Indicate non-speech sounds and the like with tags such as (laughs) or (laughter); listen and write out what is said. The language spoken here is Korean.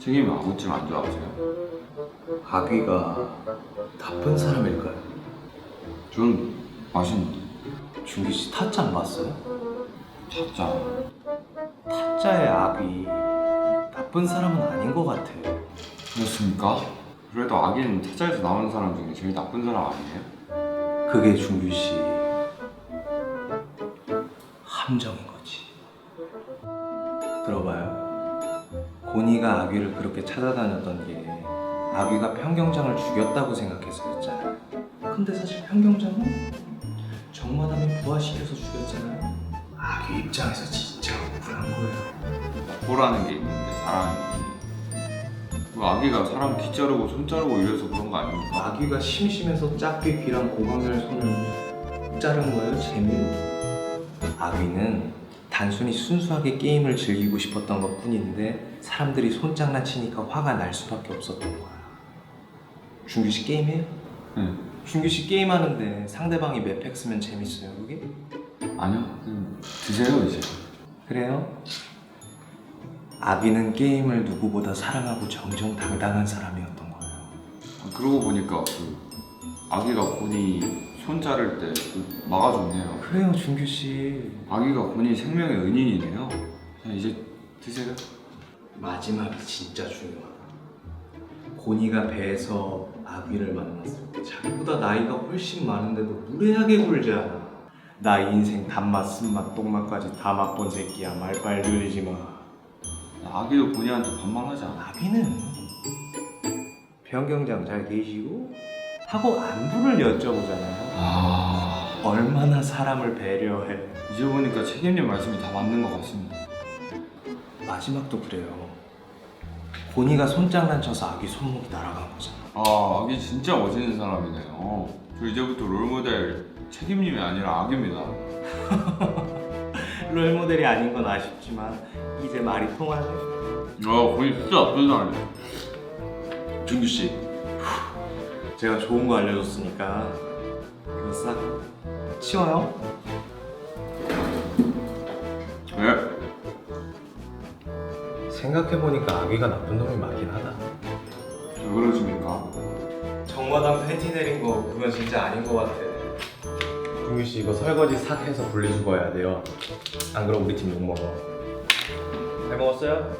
책임이 아구찜 안 좋아하세요? 아귀가 나쁜 사람일까요? 전 맛있는데 준기 씨 타짜 안 봤어요? 타짜 타짜의 아귀 나쁜 사람은 아닌 것 같아요. 그렇습니까? 그래도 아기는 타짜에서 나오는 사람 중에 제일 나쁜 사람 아니에요? 그게 준규 씨 함정인 거지. 들어봐요. 고니가 아귀를 그렇게 찾아다녔던 게 아귀가 평경장을 죽였다고 생각해서였잖아요. 근데 사실 평경장은 정마담이 부활시켜서 죽였잖아요. 아귀 입장에서 진짜 억울한 거예요. 보라는 게 있는데 사람이 그 아기가 사람 귀 자르고 손 자르고 이래서 그런 거 아닙니까? 아귀가 심심해서 작게 귀랑 고관절 손을 자른 거예요, 재미로. 아귀는 단순히 순수하게 게임을 즐기고 싶었던 것 뿐인데 사람들이 손장난 치니까 화가 날 수밖에 없었던 거야. 준규 씨 게임해요? 네. 준규 씨 게임하는데 상대방이 맵팩 쓰면 재밌어요, 그게? 아니요 그냥 드세요 이제 그래요? 아귀는 게임을 누구보다 사랑하고 정정당당한 사람이었던 거예요. 아, 그러고 보니까 그 아기가 고니 손 자를 때그 막아줬네요 그래요, 준규 씨. 아기가 고니 생명의 은인이네요 그냥 이제 드세요 마지막이 진짜 중요하다. 고니가 배에서 아귀를 만났을 때 자기보다 나이가 훨씬 많은데도 무례하게 굴지 않아. 나 인생 단맛, 쓴맛, 똥맛까지 다 맛본 새끼야. 말빨 늘리지 마. 아기도 고니한테 반말하지 않아 아귀는 변경장 잘 계시고 하고 안부를 여쭤보잖아요. 아 얼마나 사람을 배려해. 이제 보니까 책임님 말씀이 다 맞는 것 같습니다 마지막도 그래요. 고니가 손장난 쳐서 아귀 손목이 날아간 거잖아. 아 아기 진짜 멋있는 사람이네요 저 이제부터 롤모델 책임님이 아니라 아기입니다 (laughs) 롤모델이 아닌 건 아쉽지만 이제 말이 통하네. 아 고니 진짜 나쁜 사람이네 준규 씨, 제가 좋은 거 알려줬으니까 이거 싹 치워요. 네? 생각해보니까 아기가 나쁜 놈이 맞긴 하다. 왜 그러십니까? 정마담 팬티 내린 거 그건 진짜 아닌 것 같아. 준규 씨 이거 설거지 싹 해서 분리수거해야 돼요. 안 그럼 우리 팀 욕 먹어. 잘 먹었어요?